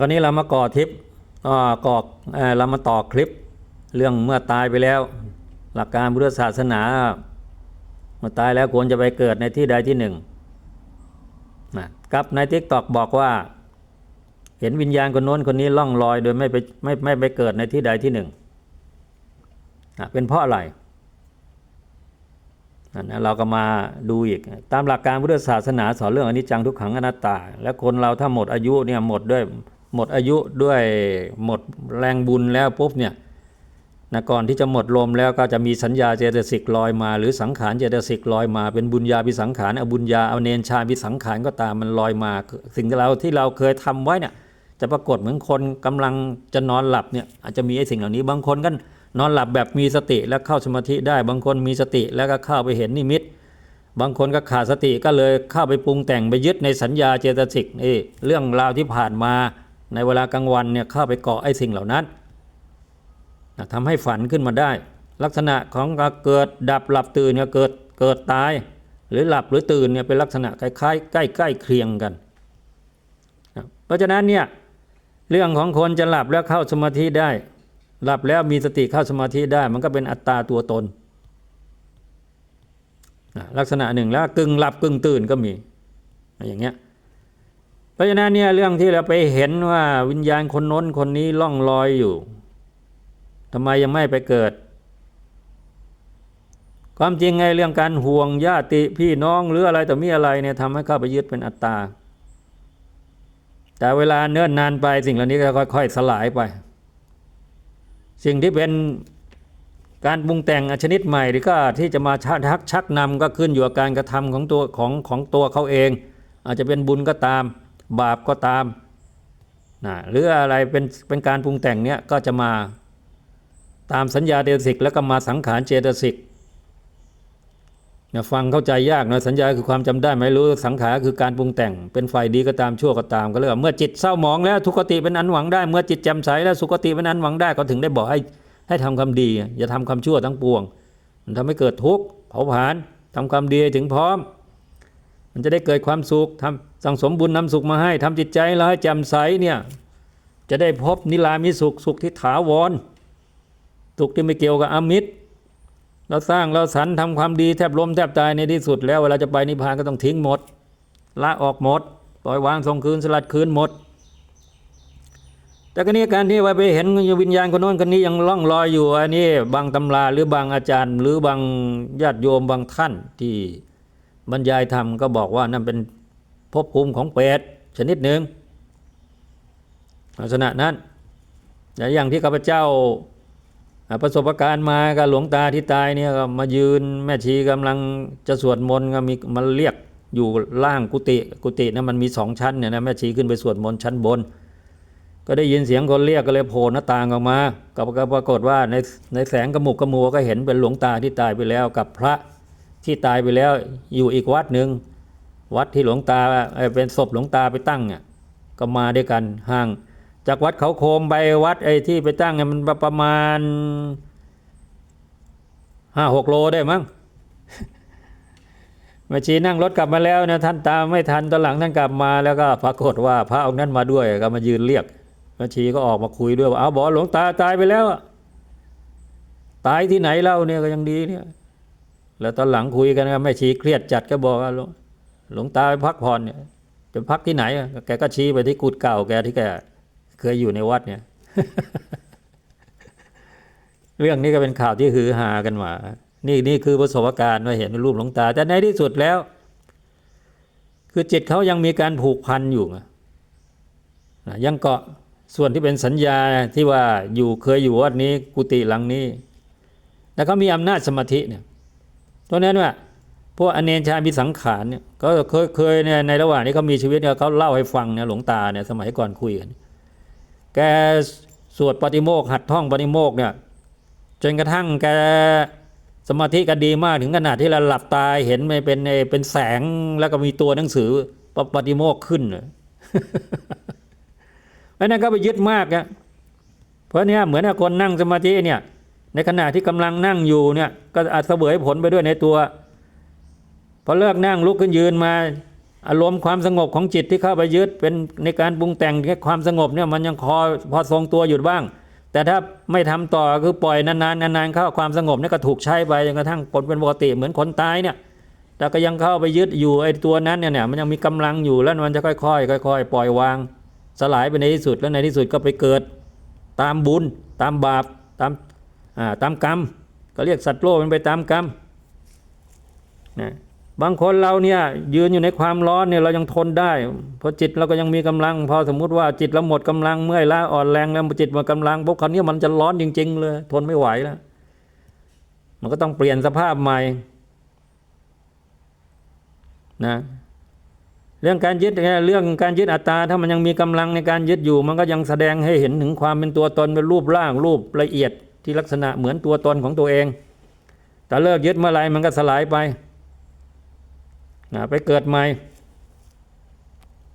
คราวนี้เรามาก่อทิปก่อเอ่อเรามาต่อคลิป เรื่องเมื่อตายไปแล้ว หลักการพุทธศาสนา เมื่อตายแล้วควรจะไปเกิดในที่ใดที่หนึ่งนะกับในทิกตอกบอกว่า เห็นวิญญาณคนโน้นคนนี้ล่องลอยโดยไม่ไปไม่ไม่ไปเกิดในที่ใดที่หนึ่งนะเป็นเพราะอะไรอันนั้นเราก็มาดูอีก ตามหลักการพุทธศาสนาสอนเรื่องอนิจจังทุกขังอนัตตา และคนเราถ้าหมดอายุเนี่ยหมดด้วย หมดอายุด้วยหมดแรงบุญแล้วปุ๊บเนี่ยนะก่อนที่จะหมดลมแล้วก็จะมีสัญญาเจตสิกลอยมา หรือสังขารเจตสิกลอยมาเป็นบุญญาพิสังขารอบุญญาเอาเนนชาพิสังขารก็ตามมันลอยมา สิ่งที่เราที่เราเคยทำไว้เนี่ยจะปรากฏเหมือนคนกำลังจะนอนหลับเนี่ยอาจจะมีไอ้สิ่งเหล่านี้ บางคนก็นอนหลับแบบมีสติแล้วเข้าสมาธิได้ บางคนมีสติแล้วก็เข้าไปเห็นนิมิต บางคนก็ขาดสติก็เลยเข้าไปปรุงแต่งไปยึดในสัญญาเจตสิกนี่เรื่องราวที่ผ่านมา ในเวลากลางวันเนี่ยเข้าไปเกาะไอ้สิ่งเหล่านั้นนะทำให้ฝันขึ้นมาได้ ลักษณะของการเกิดดับหลับตื่นเนี่ยเกิดเกิดตาย หรือหลับหรือตื่นเนี่ยเป็นลักษณะคล้ายๆใกล้ใกล้เคียงกันนะเพราะฉะนั้นเนี่ยเรื่องของคนจะหลับแล้วเข้าสมาธิได้ หลับแล้วมีสติเข้าสมาธิได้ มันก็เป็นอัตตาตัวตนนะลักษณะหนึ่งแล้วกึ่งหลับกึ่งตื่นก็มีอย่างเงี้ย เพราะฉะนั้นเนี่ยเรื่องที่เราไปเห็นว่าวิญญาณคนน้นคนนี้ล่องลอยอยู่ทำไมยังไม่ไปเกิด ความจริงไงเรื่องการห่วงญาติพี่น้องหรืออะไรแต่มีอะไรเนี่ยทำให้เข้าไปยึดเป็นอัตตา แต่เวลาเนิ่นนานไปสิ่งเหล่านี้ก็ค่อย ๆ สลายไป สิ่งที่เป็นการปรุงแต่งชนิดใหม่ที่ก็ที่จะมาชักชักนำก็ขึ้นอยู่กับการกระทำของตัวของของตัวเขาเอง อาจจะเป็นบุญก็ตาม บาปก็ตามนะหรืออะไรเป็นเป็นการปรุงแต่งเนี้ยก็จะมาตามสัญญาเจตสิกแล้วก็มาสังขารเจตสิกนะฟังเข้าใจยากนะสัญญาคือความจำได้ไม่รู้สังขารคือการปรุงแต่ง เป็นฝ่ายดีก็ตามชั่วก็ตามก็เรียกว่าเมื่อจิตเศร้าหมองแล้วทุกขติเป็นอันหวังได้ เมื่อจิตแจ่มใสแล้วสุขติเป็นอันหวังได้ก็ถึงได้บอกให้ให้ทำความดี อย่าทำความชั่วทั้งปวง มันทำให้เกิดทุกข์เผาผลาญทำความดีถึงพร้อม มันจะได้เกิดความสุขทำสั่งสมบุญนำสุขมาให้ทำจิตใจเราให้แจ่มใสเนี่ยจะได้พบนิรามิสุขสุขที่ถาวรสุขที่ไม่เกี่ยวกับอมิตร เราสร้างเราสรรทำความดีแทบล้มแทบตายในที่สุดแล้วเวลาจะไปนิพพานก็ต้องทิ้งหมดละออกหมดปล่อยวางส่งคืนสลัดคืนหมด แต่ก็นี้การที่ว่าไปเห็นวิญญาณคนโน้นคนนี้ยังล่องลอยอยู่อันนี้บางตำราหรือบางอาจารย์ หรือบางญาติโยมบางท่านที่ บรรยายธรรมก็บอกว่านั่นเป็นภพภูมิของเปรตชนิดหนึ่งลักษณะนั้นแต่อย่างที่ข้าพเจ้าประสบการณ์มากับหลวงตาที่ตายเนี่ยมายืนแม่ชีกำลังจะสวดมนต์ก็มีมาเรียกอยู่ล่างกุฏิกุฏินะมันมีสองชั้นเนี่ยนะแม่ชีขึ้นไปสวดมนต์ชั้นบน ก็ได้ยินเสียงคนเรียกก็เลยโผล่หน้าต่างออกมาก็ปรากฏว่าในในแสงกระหมุกกระมัวก็เห็นเป็นหลวงตาที่ตายไปแล้วกับพระ ที่ตายไปแล้วอยู่อีกวัดหนึ่งวัดที่หลวงตาเออเป็นศพหลวงตาไปตั้งเนี่ยก็มาด้วยกันห่าง จากวัดเขาโคมไปวัดไอ้ที่ไปตั้งเนี่ยมันประมาณห้าหกโลได้มั้งมาชีนั่งรถกลับมาแล้วนะท่านตามไม่ทันตอนหลังท่านกลับมาแล้วก็ปรากฏว่าพระองค์นั้นมาด้วยก็มายืนเรียกมาชีก็ออกมาคุยด้วยว่าเอาบอกหลวงตาตายไปแล้วอะตายที่ไหนเล่าเนี่ยก็ยังดีเนี่ย แล้วตอนหลังคุยกันก็แม่ชีเครียดจัดก็บอกว่าหลวงหลวงตาไปพักผ่อนเนี่ยจะพักที่ไหนอะแกก็ชี้ไปที่กุฏเก่าแกที่แกเคยอยู่ในวัดเนี่ย เรื่องนี้ก็เป็นข่าวที่ฮือฮากันมา นี่นี่คือประสบการณ์ว่าเห็นรูปหลวงตา แต่ในที่สุดแล้ว คือจิตเขายังมีการผูกพันอยู่นะยังเกาะส่วนที่เป็นสัญญาที่ว่าอยู่เคยอยู่วัดนี้ กุฏิหลังนี้ แล้วเขามีอำนาจสมาธิเนี่ย เพราะนั้นว่าพวกอเนนชามีสังขารเนี่ยก็เคยเคยเนี่ยในระหว่างที่เขามีชีวิตเนี่ยเขาเล่าให้ฟังเนี่ยหลวงตาเนี่ยสมัยก่อนคุยกัน แกสวดปฏิโมกข์หัดท่องปฏิโมกเนี่ยจนกระทั่งแกสมาธิก็ดีมากถึงขนาดที่เราหลับตาเห็นไม่เป็นเป็นแสงแล้วก็มีตัวหนังสือปปฏิโมกขึ้นเลยเพราะนั้นก็ไปยึดมากอะเพราะเนี้ยเหมือนคนนั่งสมาธิเนี่ย ในขณะที่กำลังนั่งอยู่เนี่ยก็อาจเสวยผลไปด้วยในตัว พอเลิกนั่งลุกขึ้นยืนมา อารมณ์ความสงบของจิตที่เข้าไปยึดเป็นในการปรุงแต่งแค่ความสงบเนี่ยมันยังคอพอทรงตัวอยู่บ้าง แต่ถ้าไม่ทำต่อคือปล่อยนานๆนานๆเข้าความสงบเนี่ยก็ถูกใช้ไปจนกระทั่งผลเป็นปกติเหมือนคนตายเนี่ยแต่ก็ยังเข้าไปยึดอยู่ไอ้ตัวนั้นเนี่ยเนี่ยมันยังมีกำลังอยู่แล้วมันจะค่อยๆค่อย ๆ ปล่อยวาง สลายไปในที่สุดแล้วในที่สุดก็ไปเกิด ตามบุญตามบาปตาม ตามกรรมก็เรียกสัตว์โลกมันไปตามกรรมนะบางคนเราเนี่ยยืนอยู่ในความร้อนเนี่ยเรายังทนได้เพราะจิตเราก็ยังมีกำลัง พอสมมุติว่าจิตเราหมดกำลังเมื่อยล้าอ่อนแรงแล้วจิตหมดกำลังพวกคราวนี้มันจะร้อนจริง ๆ เลย ทนไม่ไหวแล้ว มันก็ต้องเปลี่ยนสภาพใหม่นะเรื่องการยึดเรื่องการยึดอัตตาถ้ามันยังมีกำลังในการยึดอยู่ มันก็ยังแสดงให้เห็นถึงความเป็นตัวตนเป็นรูปร่างรูปละเอียด ที่ลักษณะเหมือนตัวตนของตัวเอง แต่เลิกยึดเมื่อไรมันก็สลายไป ไปเกิดใหม่